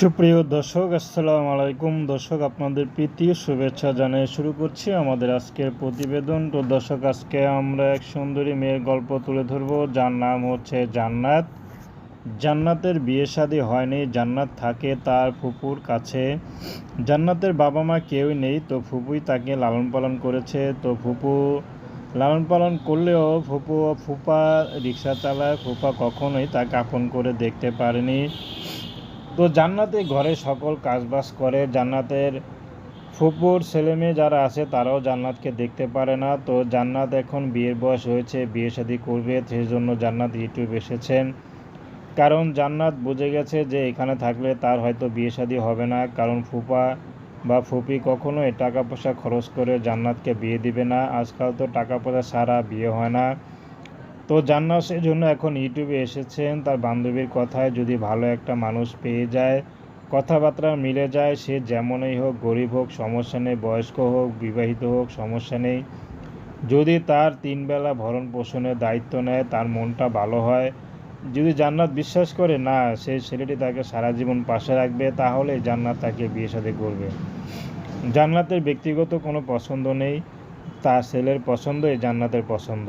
সুপ্রিয় দর্শক, আসসালামু আলাইকুম। দর্শক, আপনাদের প্রীতি শুভেচ্ছা জানিয়ে শুরু করছি আমাদের আজকের প্রতিবেদন। তো দর্শক, আজকে আমরা এক সুন্দরী মেয়ের গল্প তুলে ধরবো। যার নাম হচ্ছে জান্নাত। জান্নাতের বিয়ে শাদী হয়নি, জান্নাত থাকে তার ফুপুর কাছে। জান্নাতের বাবা মা কেউই নেই, তো ফুপুই তাকে লালন পালন করেছে। তো ফুপু লালন পালন করলেও ফুপু ফুপা রিক্সা চালায় ফুপা কখনোই তাকে আপন করে দেখতে পারেনি। তো জান্নাতে ঘরে সকল কাজবাজ করে, জান্নাতের ফুপুর ছেলে মেয়ে যারা আছে তারাও জান্নাতকে দেখতে পারে না। তো জান্নাত এখন বিয়ের বয়স হয়েছে, বিয়ে শাদী করবে সেই জন্য জান্নাত ইউটিউব এসেছেন। কারণ জান্নাত বুঝে গেছে যে এখানে থাকলে তার হয়তো বিয়ে শাদী হবে না। কারণ ফুপা বা ফুপি কখনোই টাকা পয়সা খরচ করে জান্নাতকে বিয়ে দিবে না। আজকাল তো টাকা পয়সা ছাড়া বিয়ে হয় না। তো জান্নাত জন্য এখন ইউটিউবে এসেছেন, তার বান্ধবীর কথায় যদি ভালো একটা মানুষ পেয়ে যায়, কথাবার্তা মিলে যায়, সে যেমনই হোক গরিব হোক, সমস্যা নেই, বয়স্ক হোক, বিবাহিত হোক, সমস্যা নেই। যদি তার তিনবেলা ভরণ পোষণের দায়িত্ব নেয়, তার মনটা ভালো হয়। যদি জান্নাত বিশ্বাস করে, না সেই ছেলেটি তাকে সারা জীবন পাশে রাখবে তাহলে জান্নাত তাকে বিয়ে সাথে করবে। জান্নাতের ব্যক্তিগত কোনো পছন্দ নেই, তার ছেলের পছন্দই জান্নাতের পছন্দ।